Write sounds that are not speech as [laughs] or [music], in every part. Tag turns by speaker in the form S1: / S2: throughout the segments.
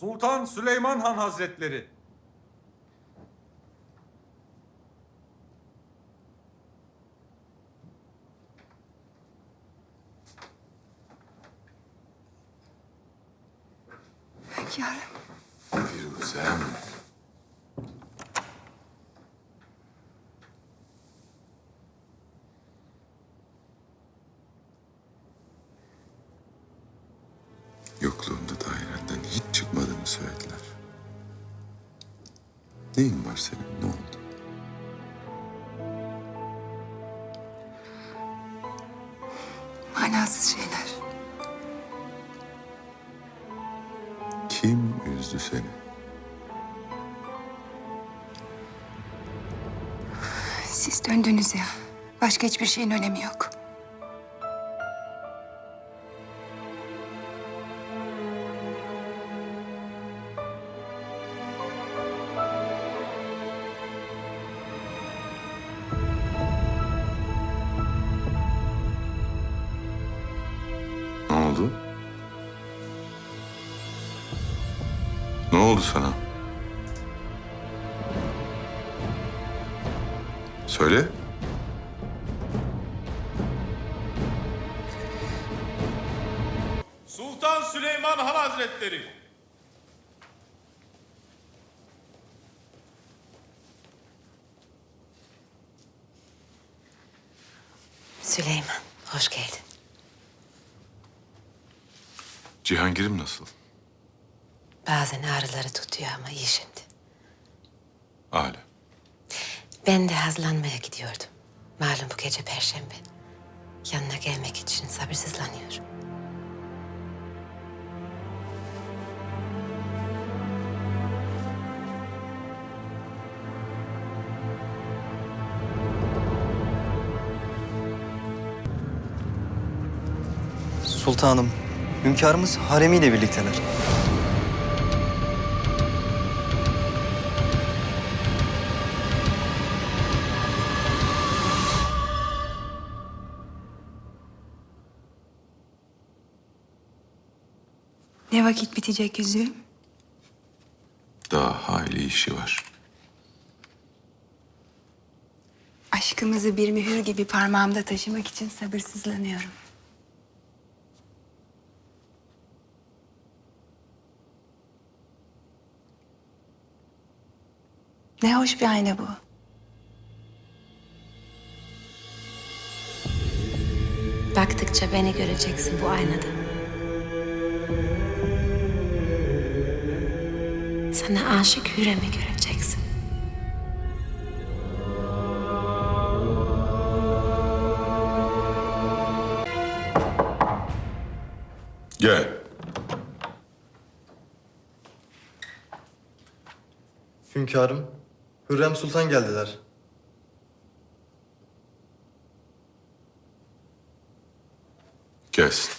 S1: Sultan Süleyman Han Hazretleri.
S2: Neyin var senin? Ne oldu?
S3: Manasız şeyler.
S2: Kim üzdü seni?
S3: Siz döndünüz ya. Başka hiçbir şeyin önemi yok.
S2: Oldu? Ne oldu sana? Söyle.
S1: Sultan Süleyman Han Hazretleri.
S4: Süleyman, hoş geldin.
S2: Cihangir'im nasıl?
S4: Bazen ağrıları tutuyor ama iyi şimdi.
S2: Âlâ.
S4: Ben de hazırlanmaya gidiyordum. Malum bu gece perşembe. Yanına gelmek için sabırsızlanıyorum.
S5: Sultanım, hünkârımız haremiyle birlikteler.
S3: Ne vakit bitecek yüzüğüm?
S2: Daha hayli işi var.
S3: Aşkımızı bir mühür gibi parmağımda taşımak için sabırsızlanıyorum. Ne hoş bir ayna bu.
S4: Baktıkça beni göreceksin bu aynada. Sana aşık Hürrem'i göreceksin.
S2: Gel.
S5: Hünkârım, Hürrem Sultan geldiler.
S2: Gelsin.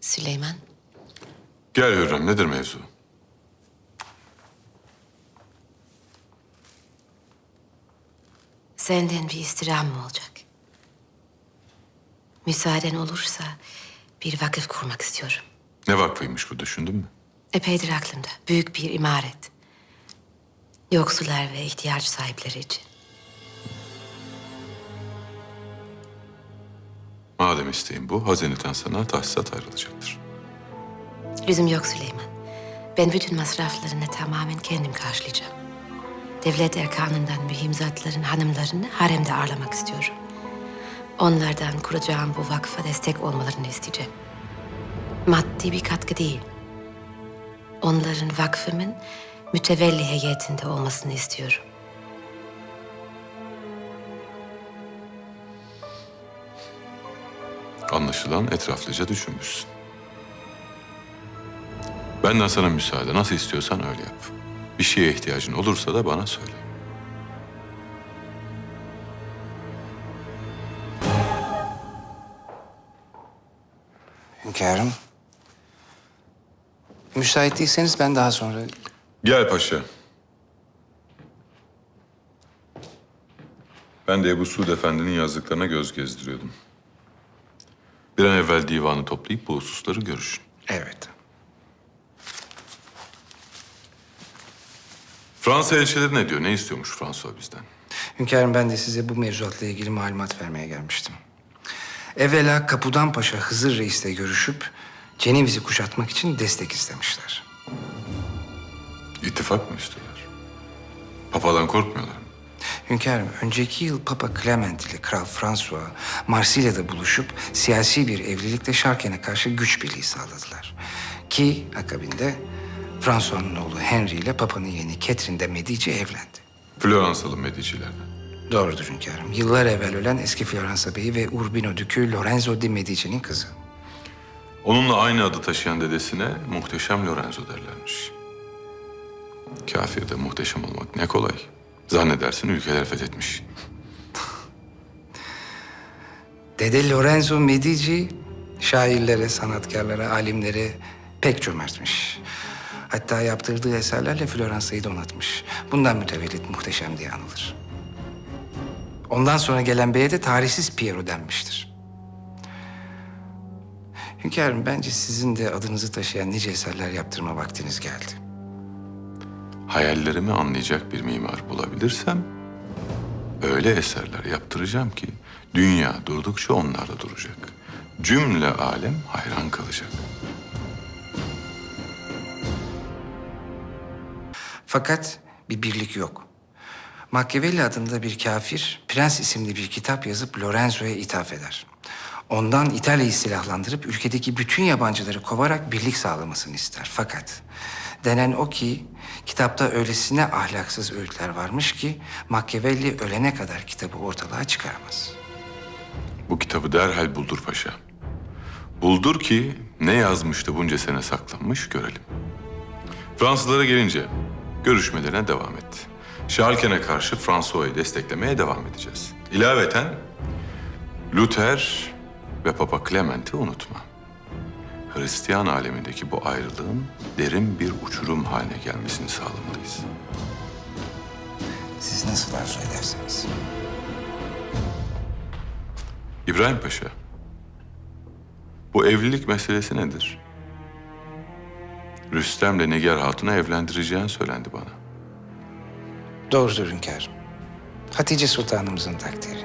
S4: Süleyman,
S2: Gel Hürrem nedir mevzu?
S4: senden bir istirham olacak. Müsaaden olursa bir vakıf kurmak istiyorum.
S2: Ne vakfıymış bu düşündün mü?
S4: Epeydir aklımda. Büyük bir imaret. Yoksullar ve ihtiyaç sahipleri için.
S2: Madem isteğin bu, hazineden sana tahsisat ayrılacaktır.
S4: Lüzum yok Süleyman. Ben bütün masraflarını tamamen kendim karşılayacağım. Devlet erkanından mühim zatların hanımlarını haremde ağırlamak istiyorum. Onlardan kuracağım bu vakfa destek olmalarını isteyeceğim. Maddi bir katkı değil. Onların vakfımın mütevelli heyetinde olmasını istiyorum.
S2: Anlaşılan etraflıca düşünmüşsün. Benden sana müsaade. Nasıl istiyorsan öyle yap. Bir şeye ihtiyacın olursa da bana söyle.
S6: Hünkârım. Müsait değilseniz ben daha sonra...
S2: Gel paşa. Ben de Ebu Suud Efendi'nin yazdıklarına göz gezdiriyordum. Bir an evvel divanı toplayıp bu hususları görüşün.
S6: Evet.
S2: Fransa elçileri ne diyor? Ne istiyormuş Fransa bizden?
S6: Hünkârım ben de size bu mevzuatla ilgili malumat vermeye gelmiştim. Evvela Kapudan Paşa Hızır Reis'le görüşüp Ceneviz'i kuşatmak için destek istemişler.
S2: İttifak mı istiyorlar? Papadan korkmuyorlar mı?
S6: Hünkârım, önceki yıl Papa Clement ile Kral François Marsilya'da buluşup siyasi bir evlilikle Şarken'e karşı güç birliği sağladılar. Ki akabinde François'un oğlu Henry ile Papa'nın yeğeni Catherine de Medici evlendi.
S2: Floransalı Medici'lerden.
S6: Doğrudur hünkârım. Yıllar evvel ölen eski Floransa Bey'i ve Urbino Dükü Lorenzo di Medici'nin kızı.
S2: Onunla aynı adı taşıyan dedesine muhteşem Lorenzo derlermiş. Kafirde muhteşem olmak ne kolay. Zannedersin ülkeler fethetmiş. [laughs]
S6: Dede Lorenzo Medici şairlere, sanatkarlara, alimlere pek cömertmiş. Hatta yaptırdığı eserlerle Floransa'yı donatmış. Bundan mütevellit muhteşem diye anılır. Ondan sonra gelen beye de tarihsiz Piero denmiştir. Hünkârım bence sizin de adınızı taşıyan nice eserler yaptırma vaktiniz geldi.
S2: Hayallerimi anlayacak bir mimar bulabilirsem öyle eserler yaptıracağım ki dünya durdukça onlar da duracak. Cümle alem hayran kalacak.
S6: Fakat bir birlik yok. Machiavelli adında bir kafir, Prens isimli bir kitap yazıp Lorenzo'ya ithaf eder. Ondan İtalya'yı silahlandırıp ülkedeki bütün yabancıları kovarak birlik sağlamasını ister. Fakat denen o ki kitapta öylesine ahlaksız öğütler varmış ki Machiavelli ölene kadar kitabı ortalığa çıkaramaz.
S2: Bu kitabı derhal buldur paşa. Buldur ki ne yazmıştı bunca sene saklanmış görelim. Fransızlara gelince görüşmelerine devam etti. Şarken'e karşı François'ı desteklemeye devam edeceğiz. İlaveten Luther ve Papa Clement'i unutma. Hristiyan alemindeki bu ayrılığın derin bir uçurum haline gelmesini sağlamalıyız.
S6: Siz nasıl arzu ederseniz.
S2: İbrahim Paşa, bu evlilik meselesi nedir? Rüstem'le Nigar Hatun'u evlendireceğin söylendi bana.
S6: Doğrudur hünkârım. Hatice Sultanımızın takdiri.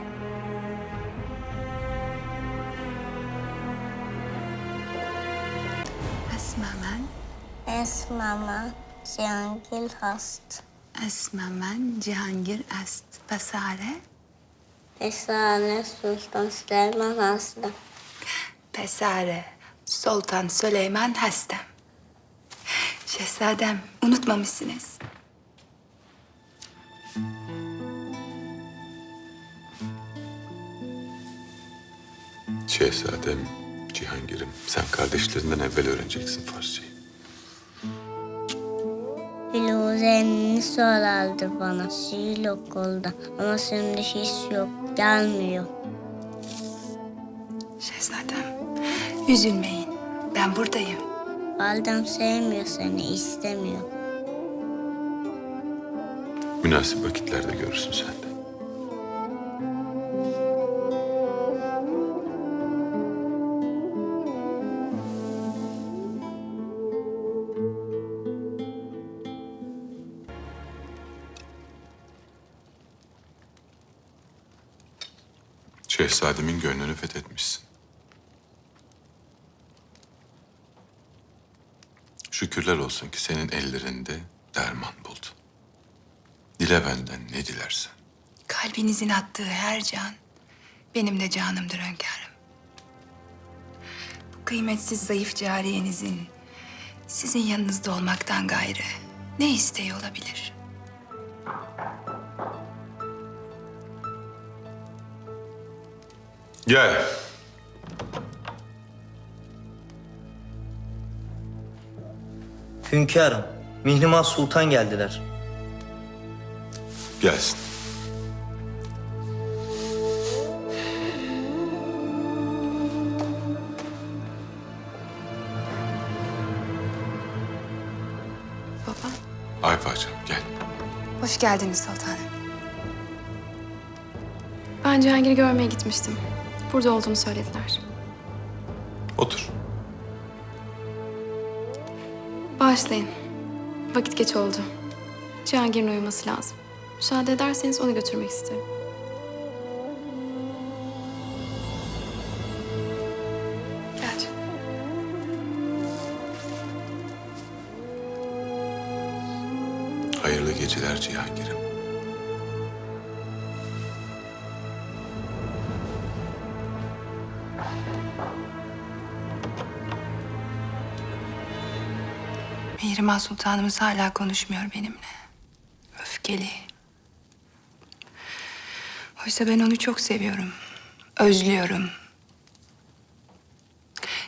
S3: Esmamen,
S7: Esmama Cihangir hast.
S3: esmamen Cihangir est pesare,
S7: Esane Sultan Süleyman hasta.
S3: pesare Sultan Süleyman hastem. Şehzadem, unutmamışsınız.
S2: Şehzadem, Cihangir'im, sen kardeşlerinden evvel öğreneceksin Farsçayı.
S7: Firuze'ni sorardı bana şiir okulda ama şimdi hiç yok gelmiyor.
S3: Şehzadem, üzülmeyin. Ben buradayım.
S7: Validem sevmiyor seni istemiyor.
S2: Münasip vakitlerde görürsün sen Şehzademin gönlünü fethetmişsin. Şükürler olsun ki senin ellerinde derman buldu. Dile benden ne dilersen.
S3: Kalbinizin attığı her can benim de canımdır hünkârım. Bu kıymetsiz zayıf cariyenizin sizin yanınızda olmaktan gayrı ne isteği olabilir?
S2: Gel.
S8: Hünkârım, Mihrimah Sultan geldiler.
S2: Gelsin.
S3: Baba,
S2: Ay parçam gel.
S3: hoş geldiniz sultanım.
S9: Ben Cihangir'i görmeye gitmiştim. Burada olduğunu söylediler.
S2: Otur.
S9: Bağışlayın. Vakit geç oldu. Cihangir'in uyuması lazım. Müsaade ederseniz onu götürmek isterim. Gel.
S2: Hayırlı geceler Cihangir'im.
S3: Mihrimah Sultanımız hala konuşmuyor benimle. Öfkeli. Oysa ben onu çok seviyorum. Özlüyorum.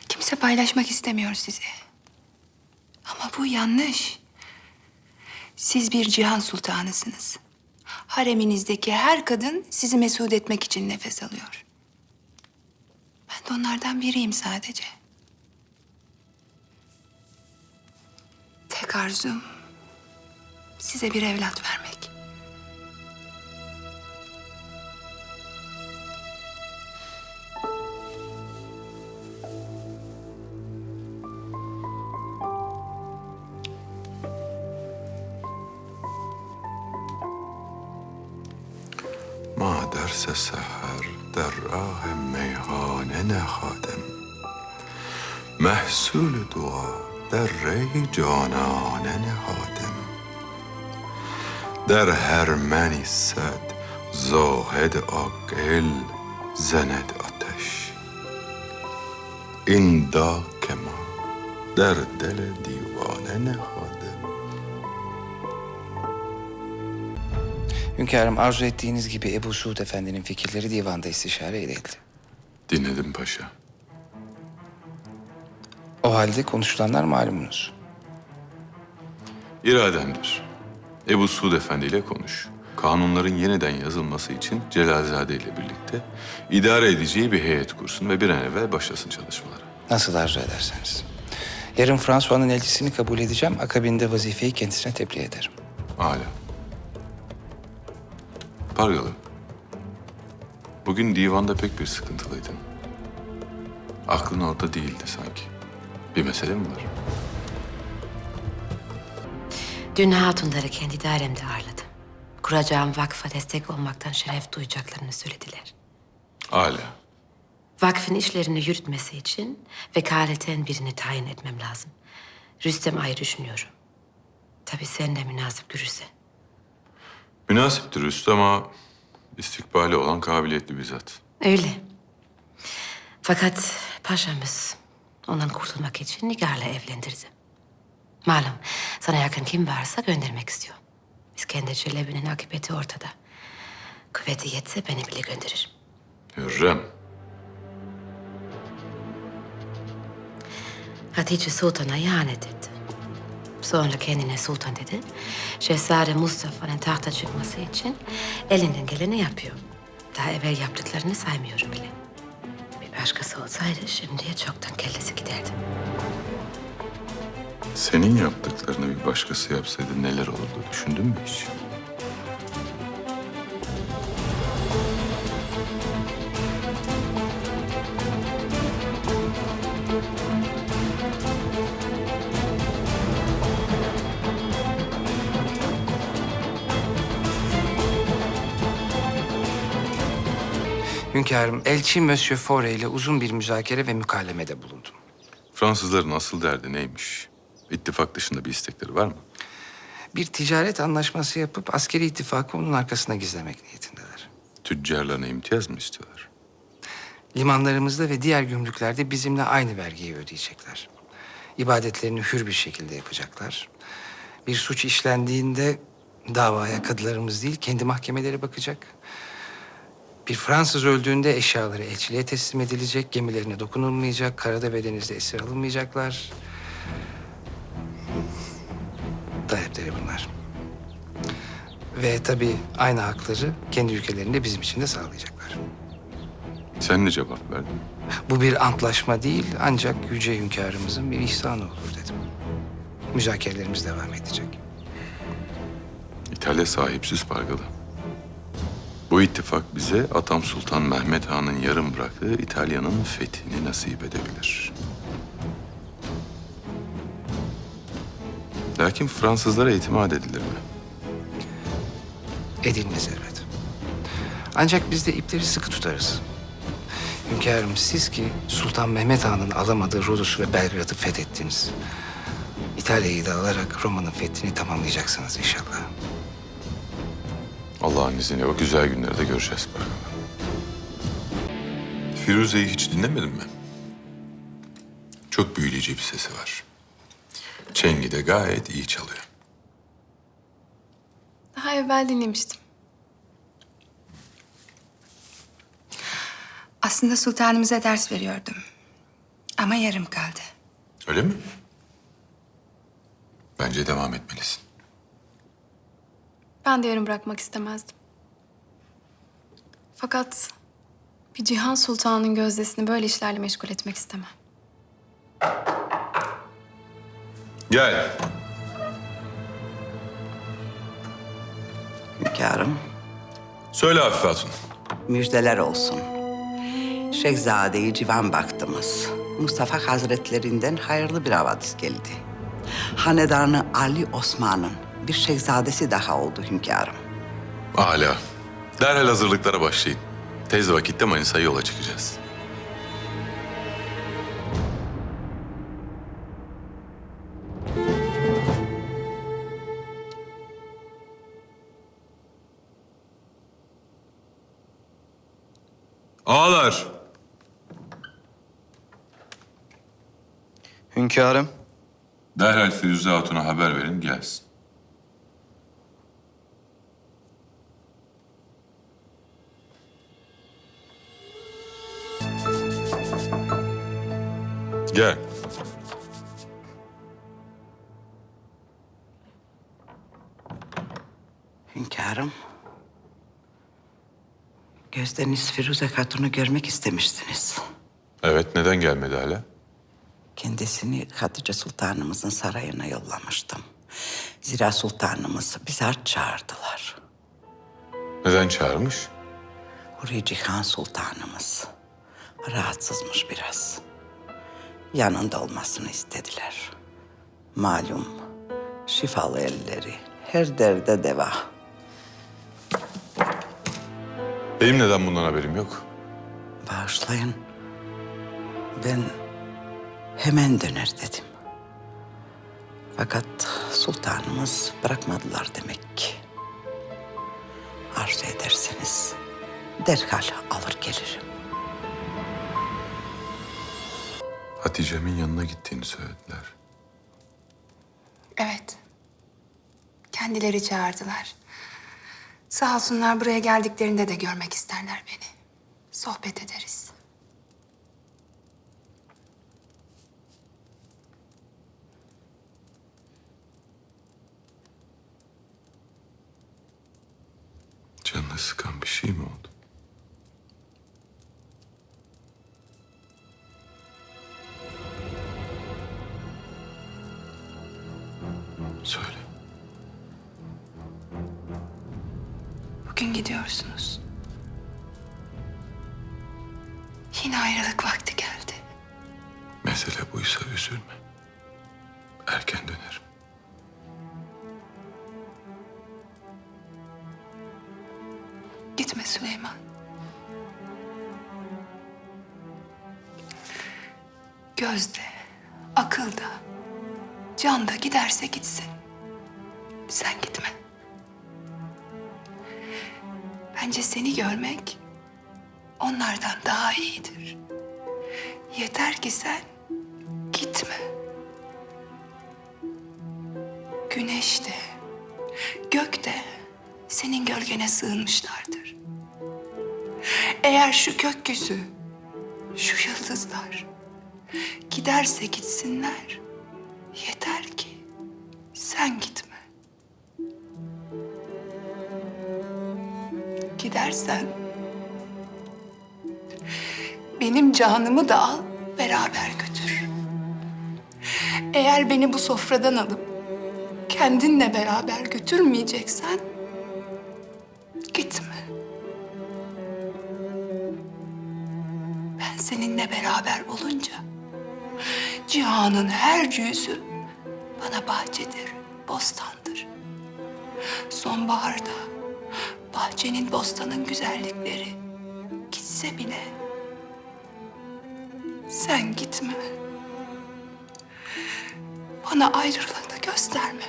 S3: Kimse paylaşmak istemiyor sizi. Ama bu yanlış. Siz bir cihan sultanısınız. Hareminizdeki her kadın sizi mesut etmek için nefes alıyor. Ben de onlardan biriyim sadece. Arzum size bir evlat vermek.
S2: Ma derse seher der rah meyhane ne hadem. Mehsul canane ne hadem. Der hermeni sad zahed akil zenet ateş. İnda kema der dele divane ne hadem.
S6: Hünkârım arzu ettiğiniz gibi Ebu Suud Efendi'nin fikirleri divanda istişare edildi.
S2: Dinledim paşa.
S6: O halde konuşulanlar malumunuz.
S2: İrademdir. Ebu Suud Efendi ile konuş. Kanunların yeniden yazılması için Celalzade ile birlikte idare edeceği bir heyet kursun ve bir an evvel başlasın çalışmalara.
S6: Nasıl arzu ederseniz. Yarın François'ın elçisini kabul edeceğim. Akabinde vazifeyi kendisine tebliğ ederim.
S2: Hala. Pargalı. Bugün divanda pek bir sıkıntılıydın. Aklın orada değildi sanki. Bir mesele mi var?
S4: Dün hatunları kendi dairemde ağırladım. Kuracağım vakfa destek olmaktan şeref duyacaklarını söylediler.
S2: Hala.
S4: Vakfın işlerini yürütmesi için vekaleten birini tayin etmem lazım. Rüstem Ay'ı düşünüyorum. Tabii sen de münasip görürse.
S2: Münasiptir üstü ama istikbali olan kabiliyetli bir zat.
S4: Öyle. Fakat paşamız ondan kurtulmak için Nigar'la evlendirdi. Malum sana yakın kim varsa göndermek istiyor. İskender Çelebi'nin akıbeti ortada. Kuvveti yetse beni bile gönderir.
S2: Hürrem.
S4: Hatice Sultan'a ihanet etti. Sonra kendine sultan dedi. Şehzade Mustafa'nın tahta çıkması için elinden geleni yapıyor. Daha evvel yaptıklarını saymıyorum bile. Başkası olsaydı şimdiye çoktan kellesi giderdi.
S2: Senin yaptıklarını bir başkası yapsaydı neler olurdu düşündün mü hiç?
S6: Hünkârım, elçi Monsieur Faure ile uzun bir müzakere ve mükalemede bulundum.
S2: Fransızların asıl derdi neymiş? İttifak dışında bir istekleri var mı?
S6: Bir ticaret anlaşması yapıp askeri ittifakı onun arkasına gizlemek niyetindeler.
S2: Tüccarlarına imtiyaz mı istiyorlar?
S6: Limanlarımızda ve diğer gümrüklerde bizimle aynı vergiyi ödeyecekler. İbadetlerini hür bir şekilde yapacaklar. Bir suç işlendiğinde davaya kadılarımız değil, kendi mahkemeleri bakacak. Bir Fransız öldüğünde eşyaları elçiliğe teslim edilecek, gemilerine dokunulmayacak, karada ve denizde esir alınmayacaklar. Talepleri bunlar. Ve tabii aynı hakları kendi ülkelerinde bizim için de sağlayacaklar.
S2: Sen ne cevap verdin?
S6: Bu bir antlaşma değil ancak yüce hünkârımızın bir ihsanı olur dedim. Müzakerelerimiz devam edecek.
S2: İtalya sahipsiz pargalı. Bu ittifak bize Atam Sultan Mehmet Han'ın yarım bıraktığı İtalya'nın fethini nasip edebilir. Lakin Fransızlara itimat edilir mi?
S6: Edilmez elbet. Ancak biz de ipleri sıkı tutarız. Hünkârım siz ki Sultan Mehmet Han'ın alamadığı Rodos'u ve Belgrad'ı fethettiniz. İtalya'yı da alarak Roma'nın fethini tamamlayacaksınız inşallah.
S2: Allah'ın izniyle o güzel günleri de göreceğiz bakalım. Firuze'yi hiç dinlemedin mi? Çok büyüleyici bir sesi var. Çengi de gayet iyi çalıyor.
S9: Daha evvel dinlemiştim.
S3: Aslında sultanımıza ders veriyordum. Ama yarım kaldı.
S2: Öyle mi? Bence devam etmelisin.
S9: Ben de yarım bırakmak istemezdim. Fakat bir Cihan Sultan'ın gözdesini böyle işlerle meşgul etmek istemem.
S2: Gel.
S10: Hünkârım,
S2: Söyle Afife Hatun.
S10: müjdeler olsun. Şehzade-i Civan baktımız. Mustafa Hazretlerinden hayırlı bir havadis geldi. Hanedanı Ali Osman'ın bir şehzadesi daha oldu hünkârım.
S2: Hala. Derhal hazırlıklara başlayın. Tez vakitte Manisa'ya yola çıkacağız. Ağalar.
S5: Hünkârım,
S2: Derhal Firuze Hatun'a haber verin gelsin. Gel.
S10: Hünkârım, gözdeniz Firuze Hatun'u görmek istemiştiniz.
S2: Evet neden gelmedi hala?
S10: Kendisini Hatice Sultanımızın sarayına yollamıştım. Zira sultanımız bizi çağırdılar.
S2: Neden çağırmış?
S10: Huri Cihan Sultanımız rahatsızmış biraz. Yanında olmasını istediler. Malum şifalı elleri her derde deva.
S2: Benim neden bundan haberim yok?
S10: Bağışlayın. Ben hemen döner dedim. Fakat sultanımız bırakmadılar demek ki. Arzu ederseniz derhal alır gelirim.
S2: Hatice'min yanına gittiğini söylediler.
S3: Evet. Kendileri çağırdılar. Sağ olsunlar buraya geldiklerinde de görmek isterler beni. Sohbet ederiz.
S2: Canını sıkan bir şey mi oldu?
S3: Gidiyorsunuz. Yine ayrılık vakti geldi.
S2: Mesele buysa üzülme. Erken dönerim.
S3: Gitme Süleyman. Gözde, akılda, canda giderse gitsin. Sen Bence seni görmek onlardan daha iyidir. Yeter ki sen gitme. Güneş de, gök de senin gölgene sığınmışlardır. Eğer şu gökyüzü, şu yıldızlar giderse gitsinler. Yeter ki sen gitme. gidersen... ...benim canımı da al, beraber götür. Eğer beni bu sofradan alıp kendinle beraber götürmeyeceksen... ...gitme. Ben seninle beraber olunca... ...cihanın her yüzü bana bahçedir, bostandır. Sonbaharda bahçenin, bostanın güzellikleri gitse bile sen gitme. Bana ayrılığını gösterme.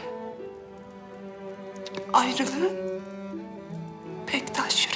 S3: Ayrılığın pek taş